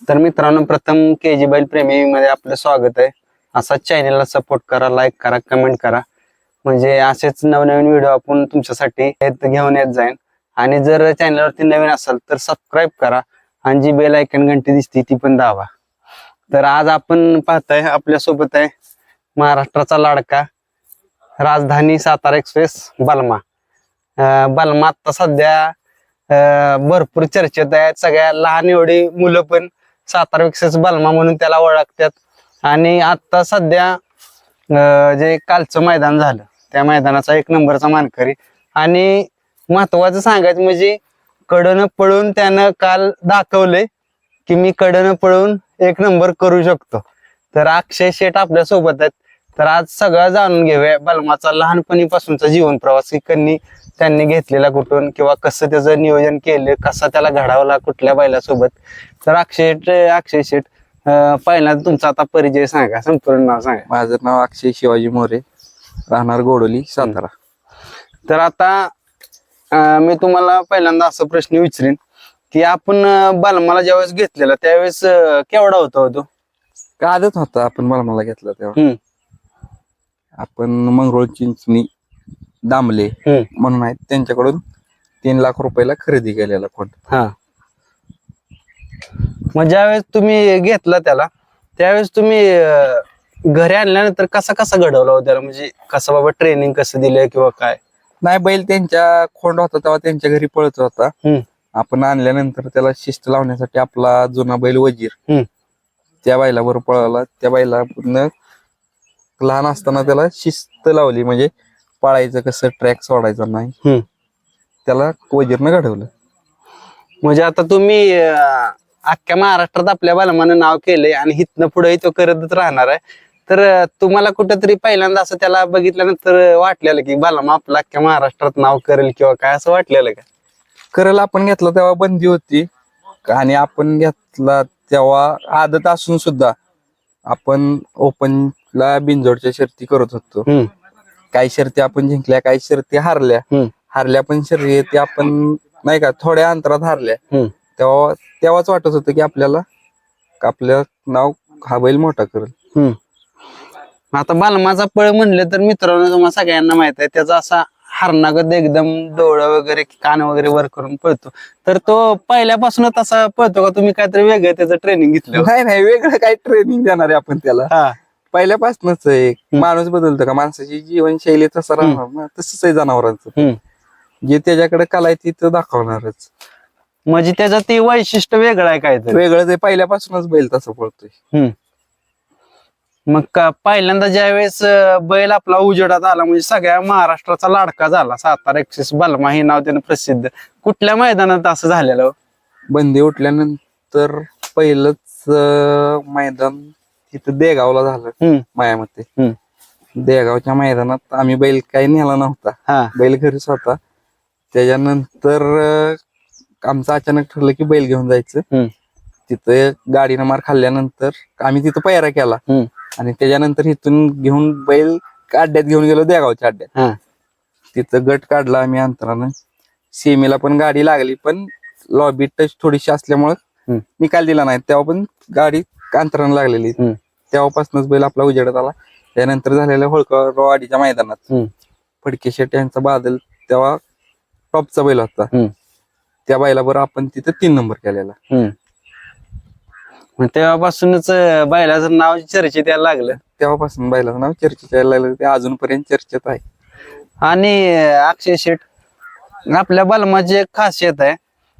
तर मित्रांनो प्रथम के जी बैल प्रेमी मध्ये आपलं स्वागत आहे. असाच चॅनेलला सपोर्ट करा लाईक करा कमेंट करा. म्हणजे असेच नवनवीन व्हिडिओ आपण तुमच्यासाठी येत- घेऊन येत जाईन. आणि जर चॅनलवरती नवीन असाल तर सबस्क्राईब करा आणि जी बेल ऐकन घंटी दिसते ती पण दावा तर आज आपण पाहताय आपल्यासोबत आहे महाराष्ट्राचा लाडका राजधानी सातारा एक्सप्रेस बलमा. अं, बलमा आता सध्या भरपूर चर्चेत आहेत. सगळ्या लहान एवढी मुलं पण सातारा एक्सप्रेस बलमा म्हणून त्याला ओळखतात. आणि आता सध्या जे कालचं मैदान झालं त्या मैदानाचा एक नंबरचा मानकरी. आणि महत्वाचं सांगायचं म्हणजे कडनं पळून त्यानं काल दाखवलंय की मी कडनं पळून एक नंबर करू शकतो. तर अक्षय शेठ आपल्यासोबत आहेत. तर आज सगळं जाणून घेऊया बलमाचा लहानपणीपासूनचा जीवन प्रवास की त्यांनी घेतलेला कुठून किंवा कसं त्याचं नियोजन केलं कसा त्याला घडवला कुठल्या बैलासोबत. तर अक्षय अक्षय शेठ अं, पहिल्यांदा तुमचा आता परिचय सांगा संपूर्ण नाव सांगा. माझं नाव अक्षय शिवाजी मोरे राहणार गोडोली सातारा. तर आता मी तुम्हाला पहिल्यांदा असा प्रश्न विचारेन की आपण बलमाला ज्यावेळेस घेतलेला त्यावेळेस केवढा होता हो तो? का आदत होता आपण मला मला घेतला तेव्हा. आपण मंगरोळ चिंचणी दामले हम्म. म्हणून आहेत. त्यांच्याकडून तीन लाख रुपयाला खरेदी केलेला फोन. हा. मग ज्यावेळेस तुम्ही घेतला त्याला त्यावेळेस तुम्ही अं, घरी आणल्यानंतर कसा कसा घडवला हो त्याला? म्हणजे कसं बाबा ट्रेनिंग कसं दिलंय किंवा काय? नाही बैल त्यांच्या खोंड होता तेव्हा त्यांच्या घरी पळत होता. हम्म. आपण आणल्यानंतर त्याला शिस्त लावण्यासाठी आपला जुना बैल वजीर. हम्म. त्या बैलावर पळाला. त्या बैला पूर्ण लहान असताना त्याला शिस्त लावली. म्हणजे पळायचं कसं ट्रॅक सोडायचा नाही. हम्म. त्याला वजीरनं घडवलं. म्हणजे आता तुम्ही अं, अख्ख्या महाराष्ट्रात आपल्या बालमानं नाव केलंय आणि हिथनं पुढेही तो करतच राहणार आहे. तर अं, तुम्हाला कुठंतरी पहिल्यांदा असं त्याला बघितल्यानंतर वाटलेलं की बालमा आपलं अख्ख्या महाराष्ट्रात नाव करेल किंवा काय असं वाटलेलं का? करल आपण घेतला तेव्हा बंदी होती. आणि आपण घेतला तेव्हा आदत असून सुद्धा आपण ओपनला बिनजोडच्या शर्ती करत होतो. हम्म. काही शर्ती आपण जिंकल्या काही शर्ती हारल्या हम्म. हारल्या पण शर्यती आपण नाही का थोड्या अंतरात हारल्या. हम्म. तेव्हा तेव्हाच वाटत होतं की आपल्याला आपलं नाव हा बैल मोठा करेल. आता बालमाचा पळ म्हणलं तर मित्रांनो तुम्हाला सगळ्यांना माहीत आहे त्याचा असा हरणागत एकदम डोळं वगैरे कान वगैरे वर करून पळतो. तर तो पहिल्यापासूनच असा पळतो का तुम्ही काहीतरी वेगळं त्याचं ट्रेनिंग घेतलं? नाही नाही वेगळं काही ट्रेनिंग देणार आहे आपण त्याला. हा. पहिल्यापासूनच एक. माणूस बदलतो का? माणसाची जीवनशैली तसं राहणार ना. तसंच आहे जनावरांचं. हम्म. जे त्याच्याकडे कला आहे ती तर दाखवणारच. म्हणजे त्याचं ते वैशिष्ट्य वेगळं आहे काहीतरी. वेगळं ते पहिल्यापासूनच बैल तसं पळतोय. हम्म. मग का पहिल्यांदा ज्यावेळेस अं, बैल आपला उजेडात आला म्हणजे सगळ्या महाराष्ट्राचा लाडका झाला. सातारा एक्सेस बलमा हे नाव त्यानं प्रसिद्ध. कुठल्या मैदानात असं झालेलं? बंदी उठल्यानंतर पहिलंच अं, मैदान तिथं देगावला झालं मायामध्ये. हम्म. देगावच्या मैदानात आम्ही बैल काही नेला नव्हता. बैल घरीच होता. त्याच्यानंतर आमचं अचानक ठरलं की बैल घेऊन जायचं. तिथं गाडीनं मार खाल्ल्यानंतर आम्ही तिथं पैरा केला. आणि त्याच्यानंतर इथून घेऊन बैल अड्ड्यात घेऊन गेलो देगावच्या अड्ड्यात. हा. तिथं गट काढला आम्ही अंतरानं. सेमीला पण गाडी लागली पण लॉबी टच थोडीशी असल्यामुळं. निकाल दिला नाही. तेव्हा पण गाडी अंतरानं लागलेली. तेव्हापासूनच बैल आपला उजेडत आला. त्यानंतर झालेल्या होळकरवाडीच्या मैदानात हम्म. फडके शेट यांचा बादल तेव्हा टॉपचा बैल होता. त्या बैलाबरोबर आपण तिथं तीन नंबर केलेला. तेव्हापासूनच बैलाचं नाव चर्चेत यायला लागलं. तेव्हापासून बैलाचं नाव चर्चेत यायला लागलं. ते अजूनपर्यंत चर्चेत आहे. आणि अक्षय शेठ आपल्या बलमाची एक खासियत आहे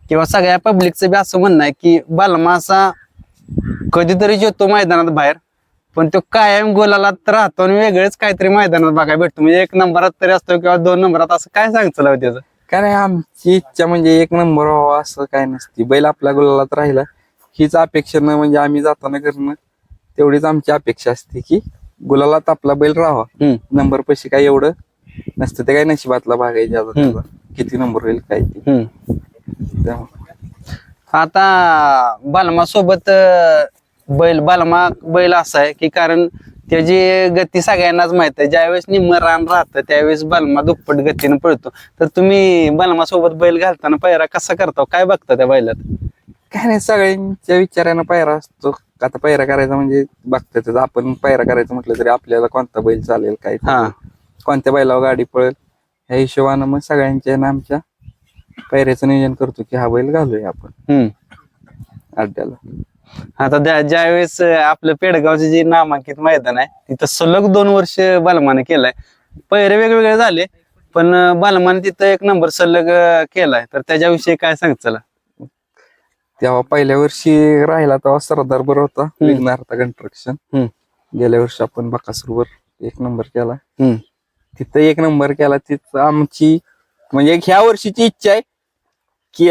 किंवा सगळ्या पब्लिकचं बी असं म्हणणं आहे की बलमा असा कधीतरी येतो मैदानात बाहेर पण तो कायम गोलाला राहतो आणि वेगळेच काहीतरी मैदानात बघायला भेटतो. म्हणजे एक नंबरात तरी असतो किंवा दोन नंबरात असं काय सांगचं लाव त्याचं? काय नाही आमची इच्छा म्हणजे एक नंबर व्हावा असं काय नसती. बैल आपल्या गुलालात राहिला हीच अपेक्षा न म्हणजे आम्ही जाताना करणं तेवढीच आमची अपेक्षा असते की गुलालात आपला बैल राहावा. नंबर पैसे काय एवढं नसतं ते काय नशिबातला भाग आहे. किती नंबर होईल काय ते. आता बालमा सोबत बैल बालमा बैल असा आहे की कारण त्याची गती सगळ्यांनाच माहीत आहे. ज्यावेळेस निम्म रान राहतं त्यावेळेस बलमा दुप्पट गतीनं पळतो. तर तुम्ही बलमा सोबत बैल घालताना पहिरा कसा करता काय बघता त्या बैलात? काय नाही सगळ्यांच्या विचारानं पायरा असतो. आता पायरा करायचा म्हणजे बघतातच. आपण पायरा करायचं म्हटलं तरी आपल्याला कोणता बैल चालेल काय हा. कोणत्या बैलावर गाडी पळेल ह्या हिशोबानं मग सगळ्यांच्या ना आमच्या पायऱ्याचं नियोजन करतो की हा बैल घालूया आपण. हम्म. अड्ड्याला. आता त्या ज्यावेळेस आपलं पेडगावचे जे नामांकित मैदान आहे तिथं सलग दोन वर्ष बालमाने केलाय. पहिरे वेगवेगळे झाले पण बालमाने तिथं एक नंबर सलग केलाय. तर त्याच्याविषयी काय सांग चला? तेव्हा पहिल्या वर्षी राहिला तेव्हा सरदार बरोबर होता विघ्नार्थ कन्स्ट्रक्शन. गेल्या वर्षी आपण बकासूरवर एक नंबर केला. तिथं एक नंबर केला तिथं आमची म्हणजे ह्या वर्षीची इच्छा आहे की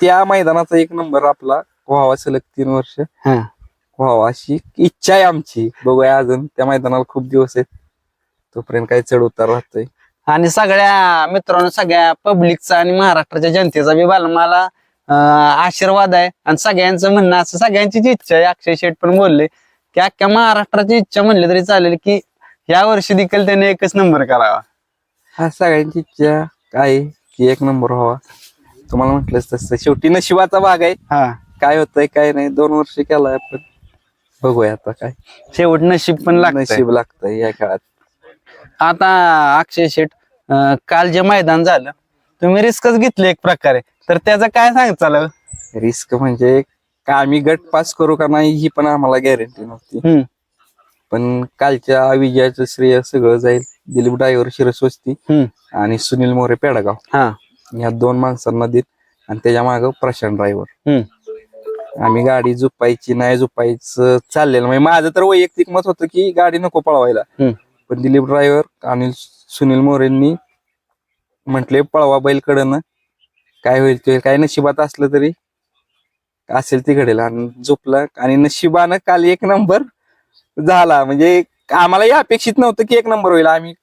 त्या मैदानाचा एक नंबर आपला व्हावा सलग तीन वर्ष. हा. व्हावा अशी इच्छा आहे आमची. बघूया अजून. त्या मैदानाला खूप दिवस आहेत. तोपर्यंत काही चढ उतार राहतोय. आणि सगळ्या मित्रांनो सगळ्या पब्लिकचा आणि महाराष्ट्राच्या जनतेचा बी अं, आशीर्वाद आहे. आणि सगळ्यांचं म्हणणं असं सगळ्यांचीच इच्छा आहे अक्षय शेठ पण बोलले की अख्ख्या महाराष्ट्राची इच्छा म्हणली तरी चालेल की या वर्षी देखील त्याने एकच नंबर करावा. हा सगळ्यांची इच्छा काय आहे की एक नंबर व्हावा. तुम्हाला म्हटलंच तसं. शेवटी नशिबाचा भाग आहे. हा. काय होतंय काय नाही. दोन वर्ष केलाय आपण बघूया आता काय. शेवट नशीब पण लागतं नशीब लागतंय या काळात. आता अक्षय शेठ अं, काल जे मैदान झालं तुम्ही रिस्कच घेतली एक प्रकारे. तर त्याचं काय सांगचाल रिस्क म्हणजे का आम्ही गट पास करू का नाही ही पण आम्हाला गॅरंटी नव्हती. हम्म. पण कालच्या विजयाचं श्रेय सगळं जाईल. दिलीप ड्रायव्हर शिरस्वस्ती हम्म. आणि सुनील मोरे पेडगाव. हा. या दोन माणसांना देत आणि त्याच्या माग प्रशांत ड्रायव्हर हम्म. आम्ही गाडी झुपायची नाही झुपायचं चाललेलं. म्हणजे माझं तर वैयक्तिक मत होतं की गाडी नको पळवायला. पण दिलीप ड्रायव्हर आणि सुनील मोरेंनी म्हटले पळवा बैल कडनं काय होईल ते. काय नशिबात असलं तरी असेल ती घडेल. आणि झोपला. आणि नशिबानं काल एक नंबर झाला. म्हणजे आम्हालाही अपेक्षित नव्हतं की एक नंबर होईल. आम्ही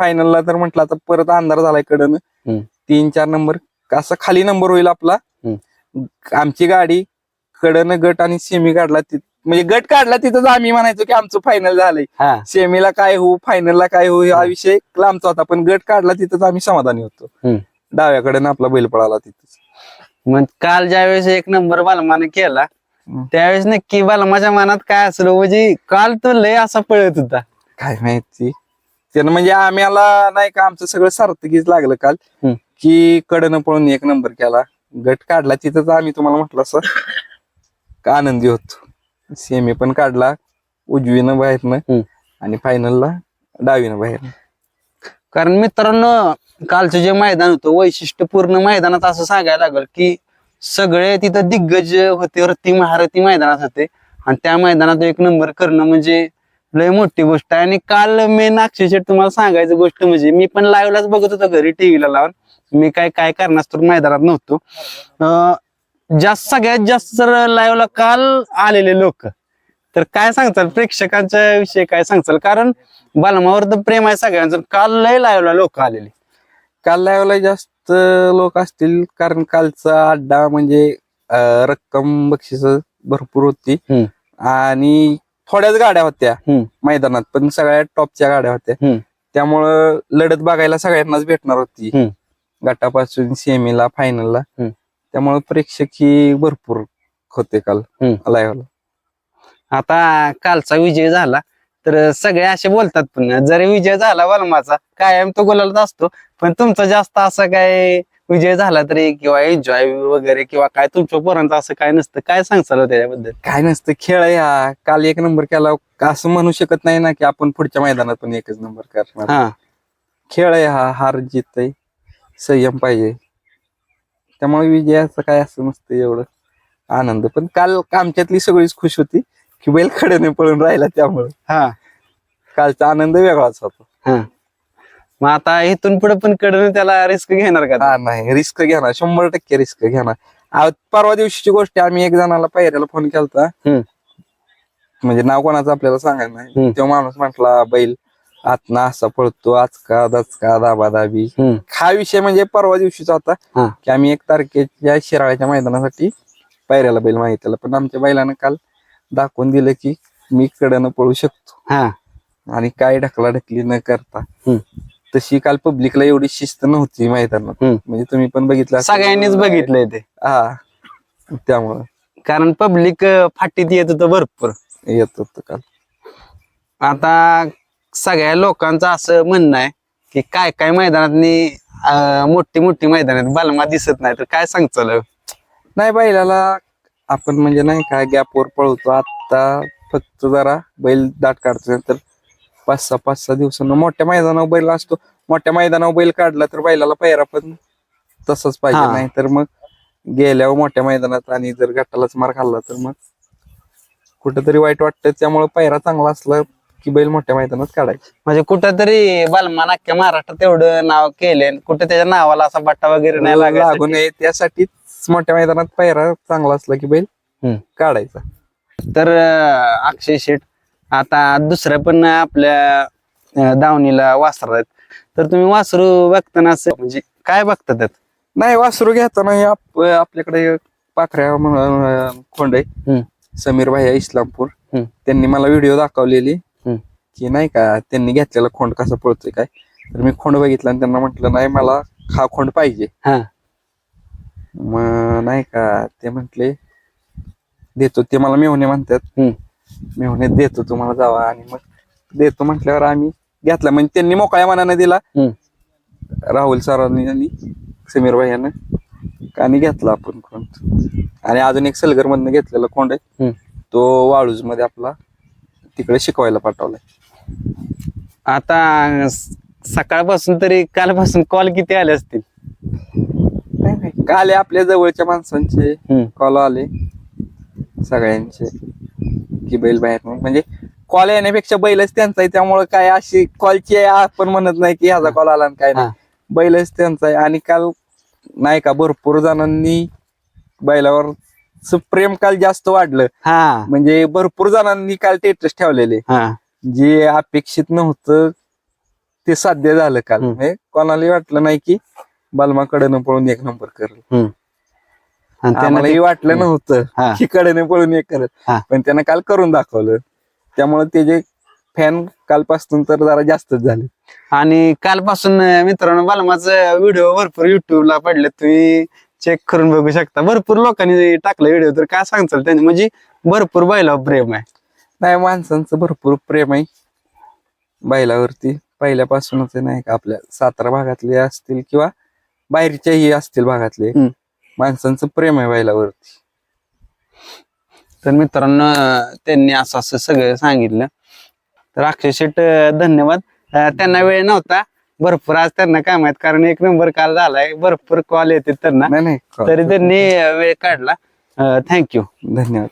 फायनलला तर म्हटलं आता परत अंधार झालाय कडनं. तीन चार नंबर. असा खाली नंबर होईल आपला. आमची गाडी कडनं गट आणि सेमी काढला ति- म्हणजे गट काढला तिथंच आम्ही म्हणायचो की आमचं फायनल झालंय. हा. सेमीला काय होऊ फायनलला काय होऊ हा विषय लांबचा होता. पण गट काढला तिथंच आम्ही समाधानी होतो. हम्म. डाव्याकडनं आपला बैल पळाला तिथंच. मग काल ज्यावेळेस एक नंबर बालमाने केला हम्म. त्यावेळेस नक्की बालमाच्या मनात काय असलं? म्हणजे काल तो लय असा पळत होता. काय माहिती? त्यानं म्हणजे आम्हाला नाही का आमचं सगळं सार्थकीच लागलं काल. हम्म. की कडनं पळून एक नंबर केला. गट काढला तिथंच आम्ही तुम्हाला म्हटलं असं का आनंदी होतो? सेमी पण काढला उजवीनं. बाहेरनं आणि फायनलला डावीनं बाहेर. कारण मित्रांनो कालचं जे मैदान होतं वैशिष्ट्यपूर्ण मैदानात असं सांगायला लागल की सगळे तिथं दिग्गज होते रती महारथी मैदानात होते. आणि त्या मैदानात एक नंबर करणं म्हणजे लय मोठी गोष्ट आहे. आणि काल मेन अक्षरशः तुम्हाला सांगायचं गोष्ट म्हणजे मी पण लाईव्हलाच बघत होतो घरी टीव्हीला लावून. मी काय काय कारणास्तव मैदानात नव्हतो. जास्त सगळ्यात जास्त जर लाईव्हला काल आलेले लोक तर काय सांगताल प्रेक्षकांच्या विषयी काय सांगताल कारण बालमावर तर प्रेम आहे सगळ्यांचं काल लय लाईव्हला लोक आलेले काल लाईव्हला जास्त लोक असतील कारण कालचा अड्डा म्हणजे रक्कम बक्षीस भरपूर होती. आणि थोड्याच गाड्या होत्या. मैदानात पण सगळ्या टॉपच्या गाड्या होत्या. त्यामुळं लढत बघायला सगळ्यांनाच भेटणार होती. गटापासून सेमीला फायनलला. त्यामुळे प्रेक्षक ही भरपूर होते काल हम्म. लाईव्हला आता कालचा विजय झाला तर सगळे असे बोलतात पण जरी विजय झाला बलमाचा कायम तो गोलाला असतो पण तुमचा जास्त असा काय विजय झाला तरी किंवा एन्जॉय वगैरे किंवा काय तुमच्या पोरांचं असं काय नसतं? काय सांगचाल हो त्याच्याबद्दल? काय नसतं खेळ आहे हा. काल एक नंबर केला असं म्हणू शकत नाही ना की आपण पुढच्या मैदानात पण एकच नंबर करणार. हा. खेळ आहे हा हार जीत आहे संयम पाहिजे. त्यामुळे विजयाचं काय असं नसतं एवढं आनंद. पण काल आमच्यातली सगळीच खुश होती की बैल खड्याने पळून राहिला त्यामुळे. हा. कालचा आनंद वेगळाच होता. हा. मग आता इथून पुढे पण कडून त्याला रिस्क घेणार का? हा नाही. रिस्क घेणार. शंभर टक्के रिस्क घेणार. आ, परवा दिवशीची गोष्ट आहे, आम्ही एक जणाला पायऱ्याला फोन केलता. हम्म. म्हणजे नाव कोणाचं आपल्याला सांगायला हम्म. नाही तो माणूस म्हटला बैल आतना असा पळतो आजका दचका दाबा दाबी हम्म. हा विषय म्हणजे परवा दिवशीचा होता. की आम्ही एक तारखेच्या शिराळ्याच्या मैदानासाठी पायऱ्याला बैल मागितलेला. पण आमच्या बैलानं काल दाखवून दिलं की मी कडनं पळू शकतो. हा. आणि काय ढकला ढकली न करता. हम्म. तशी काल पब्लिकला एवढी शिस्त नव्हती मैदानात. हम्म. म्हणजे तुम्ही पण बघितलं असेल. सगळ्यांनीच बघितलंय ते. हा. त्यामुळं. कारण पब्लिक फाटीत येत होतं भरपूर. येत होतं काल. आता सगळ्या लोकांचं असं म्हणणं आहे की काय काय मैदानात मोठी मोठी मैदानात बालमा दिसत नाही तर काय सांगचाल नाही बैलाला आपण म्हणजे नाही का गॅपवर पळवतो. आता फक्त जरा बैल दाट काढतो नंतर पाच सहा पाच सहा दिवसानं मोठ्या मैदानावर बैल असतो. मोठ्या मैदानावर बैल काढला तर बैलाला पैरा पण तसंच पाहिजे. नाही तर मग गेल्यावर मोठ्या मैदानात आणि जर गटालाच मार खाल्ला तर मग कुठेतरी वाईट वाटतं. त्यामुळे पैरा चांगला असला की बैल मोठ्या मैदानात काढायचे म्हणजे कुठंतरी बालमा अख्ख्या महाराष्ट्रात एवढं नाव केले कुठं त्याच्या नावाला असा बट्टा वगैरे नाही लागू लागला नये त्यासाठीच मोठ्या मैदानात पैरा चांगला असला की बैल हम्म. काढायचा तर अं, अक्षय शेठ आता दुसऱ्या पण आपल्या अं, दावणीला वासर आहेत तर तुम्ही वासरू बघताना असं म्हणजे काय बघता त्यात नाही वासरू घेताना हे आप- आपल्याकडे पाखऱ्या म्हणून अं, खोंड आहे हम्म. समीर भाई इस्लामपूर हम्म. त्यांनी मला व्हिडिओ दाखवलेली. की नाही का त्यांनी घेतलेला खोंड कसा पळतोय काय? तर मी खोंड बघितला आणि त्यांना म्हटलं नाही मला हा खोंड पाहिजे. हा. मग नाही का ते म्हटले देतो. ते मला मेहुणे म्हणतात. हम्म. मेहुणे देतो तुम्हाला जावा. आणि मग देतो म्हटल्यावर आम्ही घेतला. म्हणजे त्यांनी मोकळ्या मनाने दिला. हम्म. राहुल सरांनी आणि समीर भाईयानं. आणि घेतला आपण खोंड. आणि अजून एक सलगर मधनं घेतलेला खोंड आहे. हम्म. तो वाळूजमध्ये आपला तिकडे शिकवायला पाठवलाय. आता सकाळपासून तरी कालपासून कॉल किती आले असतील. काल आपल्या जवळच्या माणसांचे. कॉल आले. सगळ्यांचे. की बैल बाहेर. म्हणजे कॉल येण्यापेक्षा बैलच त्यांचा आहे त्यामुळे काय अशी कॉलची आपण म्हणत नाही की ह्याचा कॉल आला आणि काय नाही. बैलच त्यांचा आहे आणि काल नाही का भरपूर जणांनी बैलावर प्रेम काल जास्त वाढलं. हा. म्हणजे भरपूर जणांनी काल टेटस ठेवलेले. हा. जे अपेक्षित नव्हतं ते साध्य झालं काल. हम्म. म्हणजे कोणालाही वाटलं नाही की बालमाकडे पळून एक नंबर करेल. आणि त्यांना आम्हालाही ते- वाटलं हम्म. नव्हतं हा. की कडेने पळून एक करत हा. पण त्यानं काल करून दाखवलं. त्यामुळे त्याचे फॅन कालपासून तर जरा जास्तच झाले. आणि कालपासून अं, मित्रांनो बालमाचं व्हिडिओ भरपूर युट्यूबला पडले. तुम्ही चेक करून बघू शकता. भरपूर लोकांनी टाकलं व्हिडिओ तर काय सांगचाल त्यांनी? म्हणजे भरपूर बैलावर प्रेम आहे. नाही माणसांचं भरपूर प्रेम आहे. बैलावरती पहिल्यापासूनच आहे नाही का आपल्या सातारा भागातले असतील किंवा बाहेरच्याही असतील भागातले हम्म. माणसांचं प्रेम आहे बैलावरती. तर मित्रांनो अं, त्यांनी असं असं सगळं सांगितलं. तर अक्षय शेट अं, धन्यवाद. अं, त्यांना वेळ नव्हता. भरपूर आज त्यांना काय माहीत कारण एक नंबर काल झालाय. भरपूर कॉल येते त्यांना. नाही नाही तरी त्यांनी अं, वेळ काढला. थँक्यू धन्यवाद.